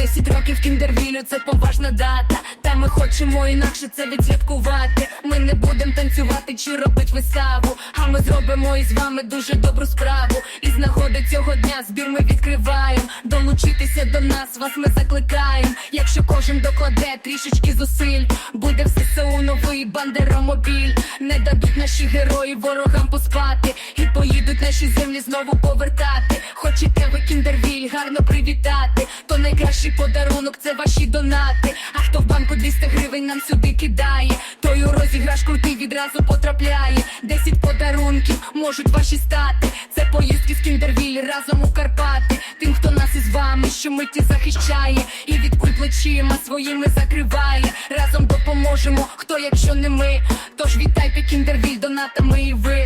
Десять років кіндервілю, це поважна дата. Та ми хочемо інакше це відсвяткувати. Ми не будемо танцювати чи робить виставу. А ми зробимо із вами дуже добру справу. І з нагоди цього дня збір ми відкриваємо. Долучитися до нас, вас ми закликаємо. Якщо кожен докладе трішечки зусиль, буде в ССУ новий бандеромобіль. Не дадуть наші герої ворогам поспати. І поїдуть наші землі знову повертати. Хочете ви кіндервіль гарно привітати. Найкращий подарунок це ваші донати. А хто в банку 200 гривень нам сюди кидає, той у розіграш крутий відразу потрапляє. 10 подарунків можуть ваші стати. Це поїздки з кіндервіль разом у Карпати. Тим, хто нас із вами щомиті захищає, і від куль плечима своїми закриває. Разом допоможемо, хто якщо не ми. Тож вітайте кіндервіль донатами і ви.